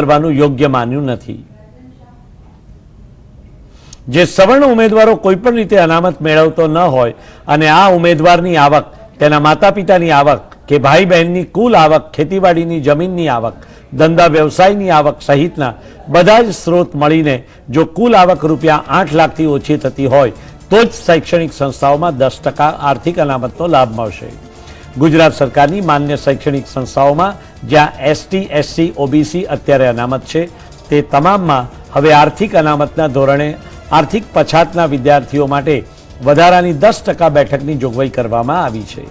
કરવાનું યોગ્ય માન્યું નથી. જે સવર્ણ ઉમેદવારો કોઈ પણ રીતે અનામત મેળવતો ન હોય અને આ ઉમેદવારની આવક, તેના માતા પિતાની આવક કે ભાઈ બહેનની કુલ આવક, ખેતીવાડીની જમીનની આવક, ધંધા વ્યવસાયની આવક સહિતના બધા જ સ્ત્રોત મળીને જો કુલ આવક રૂપિયા આઠ લાખથી ઓછી થતી હોય, તો જ શૈક્ષણિક સંસ્થાઓમાં દસ ટકા આર્થિક અનામતનો લાભ મળશે. ગુજરાત સરકારની માન્ય શૈક્ષણિક સંસ્થાઓમાં જ્યાં એસટી એસસી ઓબીસી અત્યારે અનામત છે. તે તમામમાં હવે આર્થિક અનામતના ધોરણે આર્થિક પછાતના વિદ્યાર્થીઓ માટે વધારાની દસ ટકા બેઠકની જોગવાઈ કરવામાં આવી છે.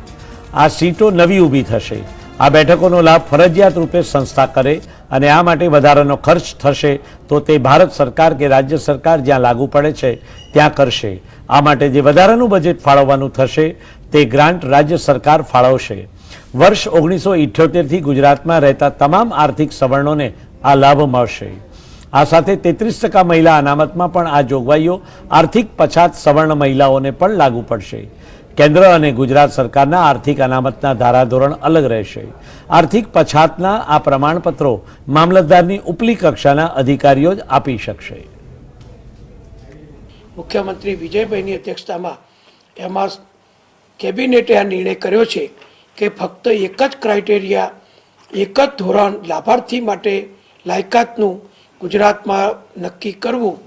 આ સીટો નવી ઊભી થશે. આ બેઠકોનો લાભ ફરજિયાત રૂપે સંસ્થા કરે અને આ માટે વધારાનો ખર્ચ થશે તો તે ભારત સરકાર કે રાજ્ય સરકાર જ્યાં લાગુ પડે છે, ત્યાં કરશે. આ માટે જે વધારાનું બજેટ ફાળવવાનું થશે, તે ગ્રાન્ટ રાજ્ય સરકાર ફાળવશે. વર્ષ ઓગણીસો ઇઠ્યોતેરથી ગુજરાતમાં રહેતા તમામ આર્થિક સવર્ણોને આ લાભ મળશે. આ સાથે તેત્રીસ ટકા મહિલા અનામતમાં પણ આ જોગવાઈઓ આર્થિક પછાત સવર્ણ મહિલાઓને પણ લાગુ પડશે. કેન્દ્ર અને ગુજરાત સરકારના આર્થિક અનામતના ધારાધોરણ અલગ રહેશે. આર્થિક પછાતના આ પ્રમાણપત્રો મામલતદારની ઉપલી કક્ષાના અધિકારીઓ જ આપી શકશે. મુખ્યમંત્રી વિજયભાઈની અધ્યક્ષતામાં એમાં કેબિનેટે આ નિર્ણય કર્યો છે. કે ફક્ત એક જ ક્રાઇટેરિયા એક જ ધોરણ લાભાર્થી માટે લાયકાતનું ગુજરાતમાં નક્કી કરવું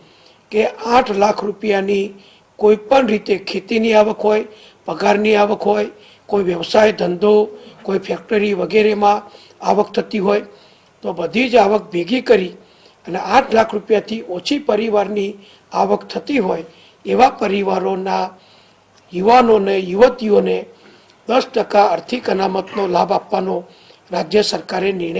કે આઠ લાખ રૂપિયાની કોઈ પણ રીતે ખેતીની આવક હોય, પગારની આવક હોય, કોઈ વ્યવસાય ધંધો, કોઈ ફેક્ટરી વગેરેમાં આવક થતી હોય, તો બધી જ આવક ભેગી કરી અને આઠ લાખ રૂપિયાથી ઓછી પરિવારની આવક થતી હોય એવા પરિવારોના યુવાનોને, યુવતીઓને દસ ટકા આર્થિક અનામતનો લાભ આપવાનો રાજ્ય સરકારે નિર્ણય